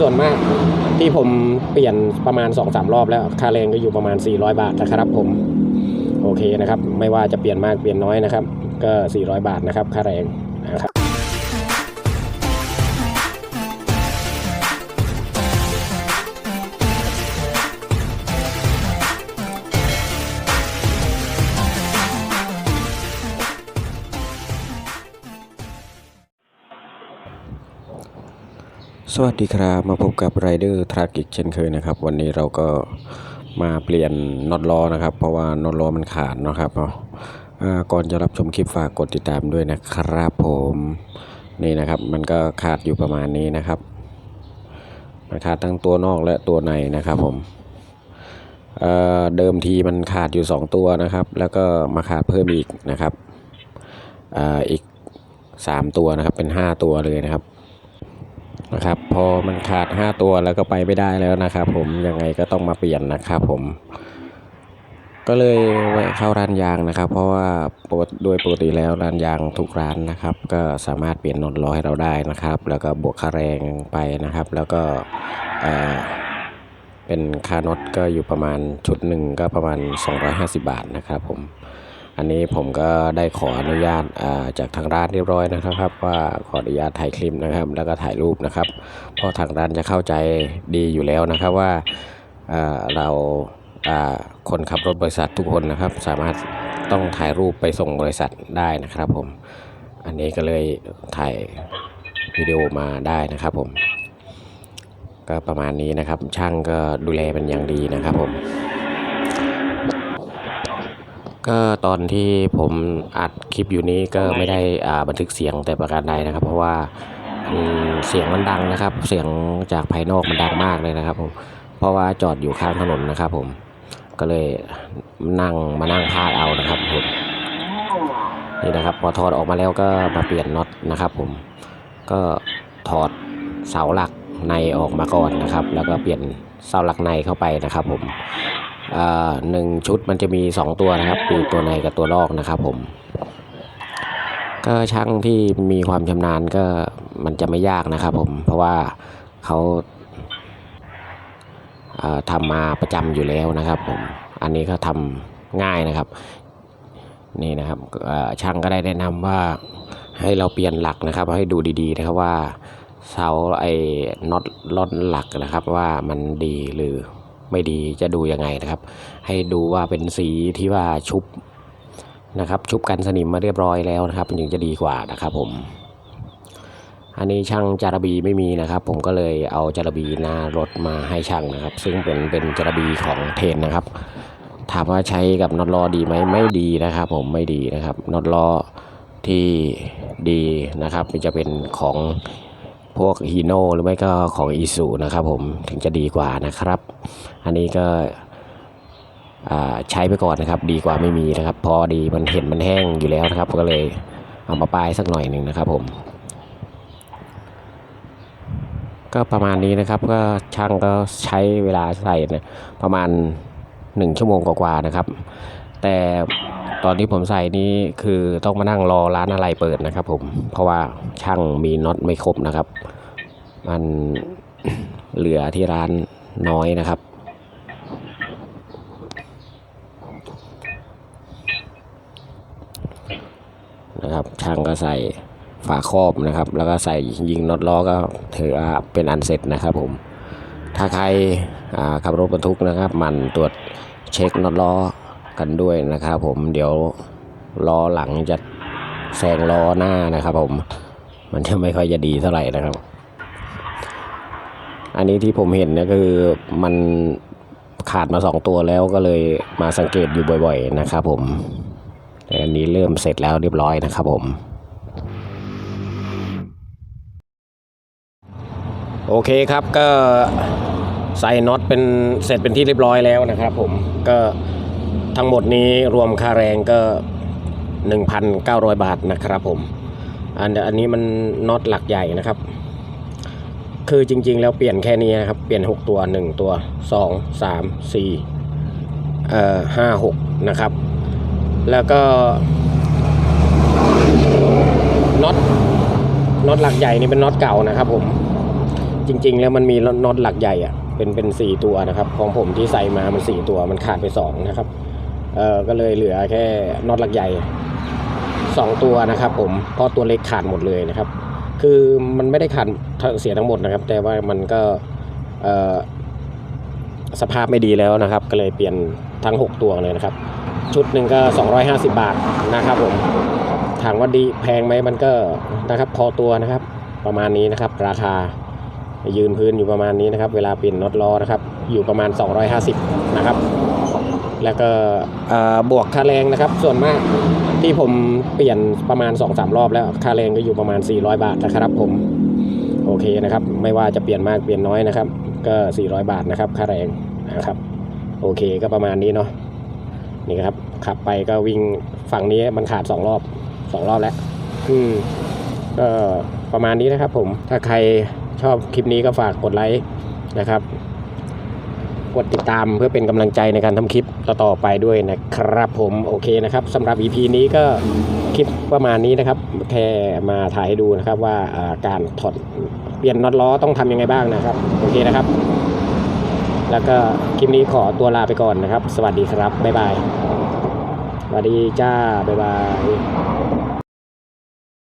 ส่วนมากที่ผมเปลี่ยนประมาณ2อสรอบแล้ว ค่าแรงก็อยู่ประมาณ 400 บาทนะครับผม โอเคนะครับ ไม่ว่าจะเปลี่ยนมากเปลี่ยนน้อยนะครับ ก็ 400 บาทนะครับ ค่าแรง สวัสดีครับมาพบกับไรเดอร์ทรัคอีกเช่นเคยนะครับ วันนี้เราก็มาเปลี่ยนน็อตล้อนะครับ เพราะว่าน็อตล้อมันขาดนะครับเนาะก่อนจะรับชมคลิปฝากกดติดตามด้วยนะครับผมนี่นะครับมันก็ขาดอยู่ประมาณนี้นะครับมันขาดทั้งตัวนอกและตัวในนะครับผมเเดิมทีมันขาดอยู่ 2 ตัวนะครับ แล้วก็มาขาดเพิ่มอีกนะครับออีก 3 ตัวนะครับเป็น 5 ตัวเลยนะครับ นะครับ พอมันขาด 5 ตัวแล้วก็ไปไม่ได้แล้วนะครับ ผมยังไงก็ต้องมาเปลี่ยนนะครับผม ก็เลยเข้าร้านยางนะครับ เพราะว่าปกติโดยปกติแล้วร้านยางทุกร้านนะครับ ก็สามารถเปลี่ยนน็อตล้อให้เราได้นะครับ แล้วก็บวกค่าแรงไปนะครับ แล้วก็เออเป็นค่าน็อตก็อยู่ประมาณชุดหนึ่งก็ประมาณ 250 บาทนะครับผม อันนี้ผมก็ได้ขออนุญาตาจากทางร้านเรียบร้อยนะครับ ว่าขออนุญาตถ่ายคลิปนะครับ แล้วก็ถ่ายรูปนะครับเพราะทางร้านจะเข้าใจดีอยู่แล้วนะครับว่าเราอ่าคนขับรถบริษัททุกคนนะครับ สามารถต้องถ่ายรูปไปส่งบริษัทได้นะครับผม อันนี้ก็เลยถ่ายวิดีโอมาได้นะครับผม ก็ประมาณนี้นะครับช่างก็ดูแลเป็นอย่างดีนะครับผม ก็ตอนที่ผมอัดคลิปอยู่นี้ก็ไม่ได้อ่าบันทึกเสียงแต่ประการใดนะครับ เพราะว่าอืมเสียงมันดังนะครับ เสียงจากภายนอกมันดังมากเลยนะครับผมเพราะว่าจอดอยู่ข้างถนนนะครับ ผมก็เลยนั่งมานั่งพากเอานะครับผมนี่นะครับ พอถอดออกมาแล้วก็มาเปลี่ยนน็อตนะครับ ผมก็ถอดเสาหลักในออกมาก่อนนะครับ แล้วก็เปลี่ยนเสาหลักในเข้าไปนะครับ ผมอ่า หนึ่งชุดมันจะมี 2 ตัวนะครับคือตัวในกับตัวลอกนะครับผม ก็ช่างที่มีความชำนาญก็มันจะไม่ยากนะครับผม เพราะว่าเขาอ่าทำมาประจำอยู่แล้วนะครับผม อันนี้ก็ทำง่ายนะครับ นี่นะครับช่างก็ได้แนะนำว่าให้เราเปลี่ยนหลักนะครับ ให้ดูดีๆนะครับว่าเสาไอ้น็อตล็อตหลักนะครับว่ามันดีหรือ ไม่ดีจะดูยังไงนะครับ ให้ดูว่าเป็นสีที่ว่าชุบนะครับ ชุบกันสนิมมาเรียบร้อยแล้วนะครับมันถึงจะดีกว่านะครับผม อันนี้ช่างจารบีไม่มีนะครับ ผมก็เลยเอาจารบีหน้ารถมาให้ช่างนะครับ ซึ่งเป็นเป็นจารบีของเทนนะครับ ถามว่าใช้กับน็อตล้อดีไหมไม่ดีนะครับ ผมไม่ดีนะครับน็อตล้อที่ดีนะครับจะเป็นของ พวกฮีโน่หรือไม่ก็ของอีซูนะครับผมถึงจะดีกว่านะครับ อันนี้ก็ใช้ไปก่อนนะครับ ดีกว่าไม่มีนะครับ พอดีมันเห็นมันแห้งอยู่แล้วนะครับ ก็เลยเอามาป้ายสักหน่อยหนึ่งนะครับผมก็ประมาณนี้นะครับก็ช่างก็ใช้เวลาใส่นี่ยประมาณ 1 ชั่วโมงกว่าๆนะครับ แต่ ตอนที่ผมใส่นี้คือต้องมานั่งรอร้านอะไรเปิดนะครับ ผมเพราะว่าช่างมีน็อตไม่ครบนะครับ มันเหลือที่ร้านน้อยนะครับ นะครับช่างก็ใส่ฝาครอบนะครับ แล้วก็ใส่ยิงน็อตล้อก็ถือว่าเป็นอันเสร็จนะครับผมถ้าใครขับรถบรรทุกนะครับ มันตรวจเช็คน็อตล้อ กันด้วยนะครับผมเดี๋ยวล้อหลังจะแซงล้อหน้านะครับ ผม มันจะไม่ค่อยจะดีเท่าไหร่นะครับ อันนี้ที่ผมเห็นเนี่ยคือมันขาดมาสองตัวแล้วก็เลยมาสังเกตอยู่บ่อยๆนะครับ ผมแต่อันนี้เริ่มเสร็จแล้วเรียบร้อยนะครับ ผมโอเคครับก็ใส่น็อตเป็นเสร็จเป็นที่เรียบร้อยแล้วนะครับ ผมก็ ทั้งหมดนี้รวมค่าแรงก็ 1,900 บาทนะครับผม อันอันนี้มันน็อตหลักใหญ่นะครับ คือจริง ๆ แล้วเปลี่ยนแค่นี้นะครับ เปลี่ยน 6 ตัว 1 ตัว 2 3 4เอ่อ5 6 นะครับ แล้วก็น็อตน็อตหลักใหญ่นี่เป็นน็อตเก่านะครับผม จริง ๆ แล้วมันมีน็อตหลักใหญ่อะเป็นเป็นสี่ตัวนะครับ ของผมที่ใส่มามันสี่ตัวมันขาดไปสองนะครับ เออก็เลยเหลือแค่น็อตหลักใหญ่สองตัวนะครับ ผมเพราะตัวเล็กขาดหมดเลยนะครับ คือมันไม่ได้ขาดเสียทั้งหมดนะครับ แต่ว่ามันก็เออสภาพไม่ดีแล้วนะครับ ก็เลยเปลี่ยนทั้ง 6 ตัวเลยนะครับ ชุดหนึ่งก็ 250 บาทนะครับผมถามว่าดีแพงไหมมันก็นะครับพอตัวนะครับ ประมาณนี้นะครับ ราคายืนพื้นอยู่ประมาณนี้นะครับ เวลาเปลี่ยนน็อตล้อนะครับ อยู่ประมาณ 250 นะครับ แล้วก็เอ่อบวกค่าแรงนะครับ ส่วนมากที่ผมเปลี่ยนประมาณ 2-3 รอบแล้ว ค่าแรงก็อยู่ประมาณ 400 บาทนะครับผม โอเคนะครับ ไม่ว่าจะเปลี่ยนมากเปลี่ยนน้อยนะครับ ก็ 400 บาทนะครับ ค่าแรงนะครับ โอเคก็ประมาณนี้เนาะ นี่ครับ ขับไปก็วิ่งฝั่งนี้มันขาด 2 รอบสองรอบแล้ว อืมก็ประมาณนี้นะครับผม ถ้าใครชอบคลิปนี้ก็ฝากกดไลค์นะครับ กดติดตามเพื่อเป็นกำลังใจในการทำคลิปต่อไปด้วยนะครับผมโอเคนะครับสำหรับ EP นี้ก็คลิปประมาณนี้นะครับแค่มาถ่ายให้ดูนะครับว่าอ่าการถอดเปลี่ยนน็อตล้อต้องทำยังไงบ้างนะครับโอเคนะครับ แล้วก็คลิปนี้ขอตัวลาไปก่อนนะครับ สวัสดีครับบ๊ายบายสวัสดีจ้าบ๊ายบาย